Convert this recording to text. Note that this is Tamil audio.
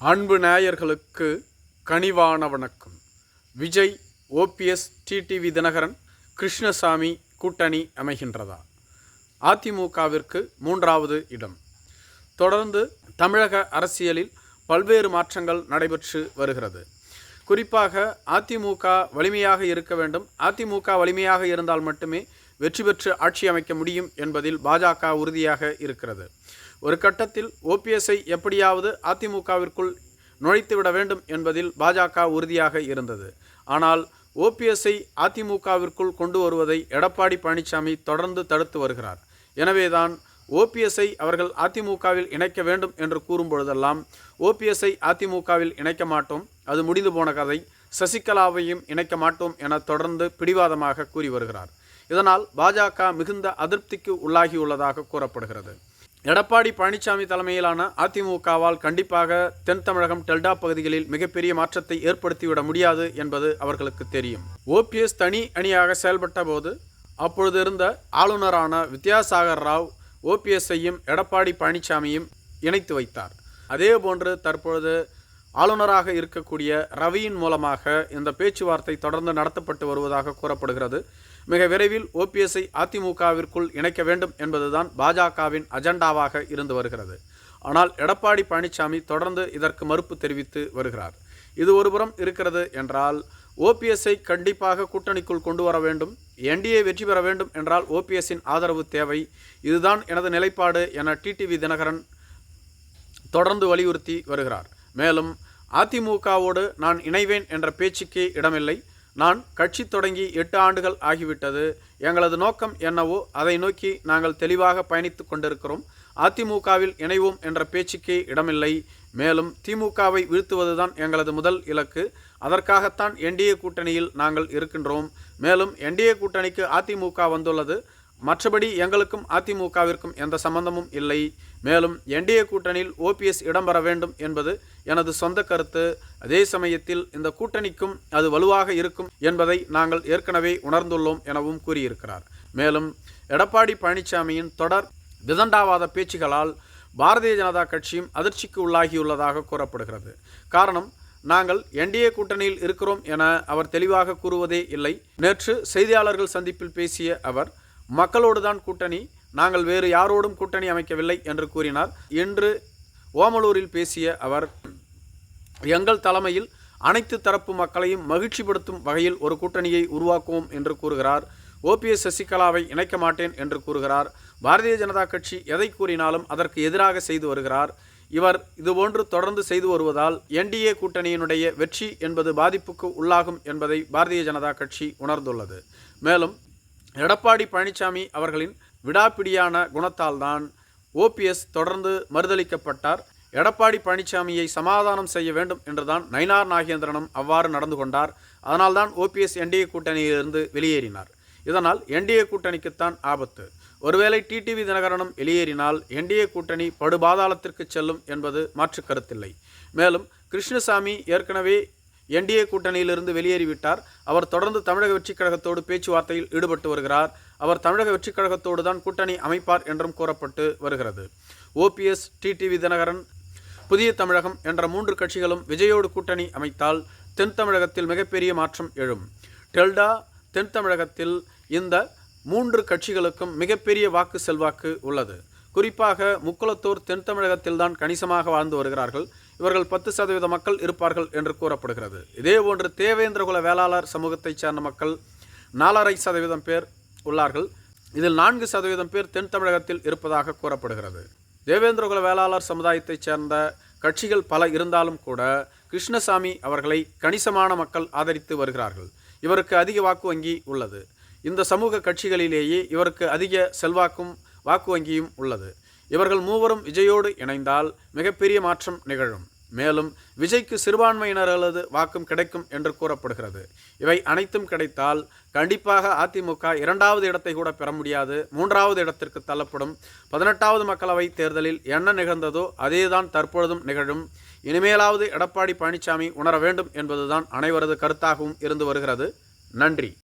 அன்பு நேயர்களுக்கு கனிவான வணக்கம். விஜய் ஓபிஎஸ் டிடிவி தினகரன் கிருஷ்ணசாமி கூட்டணி அமைகின்றதா? அதிமுகவிற்கு மூன்றாவது இடம். தொடர்ந்து தமிழக அரசியலில் பல்வேறு மாற்றங்கள் நடைபெற்று வருகிறது. குறிப்பாக அதிமுக வலிமையாக இருக்க வேண்டும். அதிமுக வலிமையாக இருந்தால் மட்டுமே வெற்றி பெற்று ஆட்சி அமைக்க முடியும் என்பதில் பாஜக உறுதியாக இருக்கிறது. ஒரு கட்டத்தில் ஓபிஎஸ்ஐ எப்படியாவது அதிமுகவிற்குள் நுழைத்துவிட வேண்டும் என்பதில் பாஜக உறுதியாக இருந்தது. ஆனால் ஓபிஎஸ்ஐ அதிமுகவிற்குள் கொண்டு வருவதை எடப்பாடி பழனிசாமி தொடர்ந்து தடுத்து வருகிறார். எனவேதான் ஓபிஎஸ்ஐ அவர்கள் அதிமுகவில் இணைக்க வேண்டும் என்று கூறும்பொழுதெல்லாம் ஓபிஎஸ்ஐ அதிமுகவில் இணைக்க மாட்டோம். அது முடிந்து போன கதை. சசிகலாவையும் இணைக்க மாட்டோம் என தொடர்ந்து பிடிவாதமாக கூறி வருகிறார். இதனால் பாஜக மிகுந்த அதிருப்திக்கு உள்ளாகியுள்ளதாக கூறப்படுகிறது. எடப்பாடி பழனிசாமி தலைமையிலான அதிமுகவால் கண்டிப்பாக தென் தமிழகம் டெல்டா பகுதிகளில் மிகப்பெரிய மாற்றத்தை ஏற்படுத்திவிட முடியாது என்பது அவர்களுக்கு தெரியும். ஓபிஎஸ் தனி அணியாக செயல்பட்ட போது அப்பொழுது இருந்த ஆளுநரான வித்யாசாகர் ராவ் ஓபிஎஸ்ஐயும் எடப்பாடி பழனிசாமியும் இணைத்து வைத்தார். அதேபோன்று தற்பொழுது ஆளுநராக இருக்கக்கூடிய ரவியின் மூலமாக இந்த பேச்சுவார்த்தை தொடர்ந்து நடத்தப்பட்டு வருவதாக கூறப்படுகிறது. மிக விரைவில் ஓபிஎஸ்ஐ அதிமுகவிற்குள் இணைக்க வேண்டும் என்பதுதான் பாஜகவின் அஜெண்டாவாக இருந்து வருகிறது. ஆனால் எடப்பாடி பழனிசாமி தொடர்ந்து இதற்கு மறுப்பு தெரிவித்து வருகிறார். இது ஒருபுறம் இருக்கிறது என்றால் ஓபிஎஸ்ஐ கண்டிப்பாக கூட்டணிக்குள் கொண்டு வர வேண்டும் என்டிஏ வெற்றி பெற வேண்டும் என்றால் ஓபிஎஸ்ஸின் ஆதரவு தேவை. இதுதான் எனது நிலைப்பாடு என டிடிவி தினகரன் தொடர்ந்து வலியுறுத்தி வருகிறார். மேலும் அதிமுகவோடு நான் இணைவேன் என்ற பேச்சுக்கே இடமில்லை. நான் கட்சி தொடங்கி எட்டு ஆண்டுகள் ஆகிவிட்டது. எங்களது நோக்கம் என்னவோ அதை நோக்கி நாங்கள் தெளிவாக பயணித்து கொண்டிருக்கிறோம். அதிமுகவில் இணைவோம் என்ற பேச்சுக்கே இடமில்லை. மேலும் திமுகவை வீழ்த்துவதுதான் எங்களது முதல் இலக்கு. அதற்காகத்தான் என்டிஏ கூட்டணியில் நாங்கள் இருக்கின்றோம். மேலும் என்டிஏ கூட்டணிக்கு அதிமுக வந்துள்ளது. மற்றபடி எங்களுக்கும் அதிமுகவிற்கும் எந்த சம்பந்தமும் இல்லை. மேலும் என்டிஏ கூட்டணியில் ஓபிஎஸ் இடம்பெற வேண்டும் என்பது எனது சொந்த கருத்து. அதே சமயத்தில் இந்த கூட்டணிக்கும் அது வலுவாக இருக்கும் என்பதை நாங்கள் ஏற்கனவே உணர்ந்துள்ளோம் எனவும் கூறியிருக்கிறார். மேலும் எடப்பாடி பழனிசாமியின் தொடர் விதண்டாவாத பேச்சுகளால் பாரதிய ஜனதா கட்சியும் அதிர்ச்சிக்கு உள்ளாகியுள்ளதாக கூறப்படுகிறது. காரணம் நாங்கள் என்டிஏ கூட்டணியில் இருக்கிறோம் என அவர் தெளிவாக கூறுவதே இல்லை. நேற்று செய்தியாளர்கள் சந்திப்பில் பேசிய அவர் மக்களோடு தான் கூட்டணி நாங்கள் வேறு யாரோடும் கூட்டணி அமைக்கவில்லை என்று கூறினார். இன்று ஓமலூரில் பேசிய அவர் எங்கள் தலைமையில் அனைத்து தரப்பு மக்களையும் மகிழ்ச்சிப்படுத்தும் வகையில் ஒரு கூட்டணியை உருவாக்குவோம் என்று கூறுகிறார். ஓபிஎஸ் சசிகலாவை இணைக்க மாட்டேன் என்று கூறுகிறார். பாரதிய ஜனதா கட்சி எதை கூறினாலும் அதற்கு எதிராக செய்து வருகிறார். இவர் இதுபோன்று தொடர்ந்து செய்து வருவதால் என்டிஏ கூட்டணியினுடைய வெற்றி என்பது பாதிப்புக்கு உள்ளாகும் என்பதை பாரதிய ஜனதா கட்சி உணர்ந்துள்ளது. மேலும் எடப்பாடி பழனிசாமி அவர்களின் விடாப்பிடியான குணத்தால்தான் ஓபிஎஸ் தொடர்ந்து மறுதளிக்கப்பட்டார். எடப்பாடி பழனிசாமியை சமாதானம் செய்ய வேண்டும் என்றுதான் நயினார் நாகேந்திரனும் அவ்வாறு நடந்து கொண்டார். அதனால்தான் ஓபிஎஸ் என்டிஏ கூட்டணியிலிருந்து வெளியேறினார். இதனால் என்டிஏ கூட்டணிக்குத்தான் ஆபத்து. ஒருவேளை டிடிவி தினகரனும் வெளியேறினால் என்டிஏ கூட்டணி படுபாதாளத்திற்கு செல்லும் என்பது மாற்று கருத்தில்லை. மேலும் கிருஷ்ணசாமி ஏற்கனவே என்டிஏ கூட்டணியிலிருந்து வெளியேறிவிட்டார். அவர் தொடர்ந்து தமிழக வெற்றிக் கழகத்தோடு பேச்சுவார்த்தையில் ஈடுபட்டு வருகிறார். அவர் தமிழக வெற்றிக் கழகத்தோடு தான் கூட்டணி அமைப்பார் என்றும் கூறப்பட்டு வருகிறது. ஓபிஎஸ் டிடிவி தினகரன் புதிய தமிழகம் என்ற மூன்று கட்சிகளும் விஜயோடு கூட்டணி அமைத்தால் தென் தமிழகத்தில் மிகப்பெரிய மாற்றம் எழும். டெல்டா தென் தமிழகத்தில் இந்த மூன்று கட்சிகளுக்கும் மிகப்பெரிய வாக்கு செல்வாக்கு உள்ளது. குறிப்பாக முக்குளத்தூர் தென் தமிழகத்தில்தான் கணிசமாக வாழ்ந்து வருகிறார்கள். இவர்கள் பத்து சதவீத மக்கள் இருப்பார்கள் என்று கூறப்படுகிறது. இதேபோன்று தேவேந்திரகுல வேளாளர் சமூகத்தைச் சேர்ந்த மக்கள் நாலரை சதவீதம் பேர் உள்ளார்கள். இதில் நான்கு சதவீதம் பேர் தென் தமிழகத்தில் இருப்பதாக கூறப்படுகிறது. தேவேந்திரகுல வேளாளர் சமுதாயத்தைச் சேர்ந்த கட்சிகள் பல இருந்தாலும் கூட கிருஷ்ணசாமி அவர்களை கணிசமான மக்கள் ஆதரித்து வருகிறார்கள். இவருக்கு அதிக வாக்கு வங்கி உள்ளது. இந்த சமூக கட்சிகளிலேயே இவருக்கு அதிக செல்வாக்கும் வாக்கு வங்கியும் உள்ளது. இவர்கள் மூவரும் விஜயோடு இணைந்தால் மிகப்பெரிய மாற்றம் நிகழும். மேலும் விஜய்க்கு சிறுபான்மையினர்களது வாக்கும் கிடைக்கும் என்று கூறப்படுகிறது. இவை அனைத்தும் கிடைத்தால் கண்டிப்பாக அதிமுக இரண்டாவது இடத்தை கூட பெற முடியாது. மூன்றாவது இடத்திற்கு தள்ளப்படும் பதினெட்டாவது மக்களவை தேர்தலில் என்ன நிகழ்ந்ததோ அதேதான் தற்பொழுதும் நிகழும். இனிமேலாவது எடப்பாடி பழனிசாமி உணர வேண்டும் என்பதுதான் அனைவரது கருத்தாகவும் இருந்து வருகிறது. நன்றி.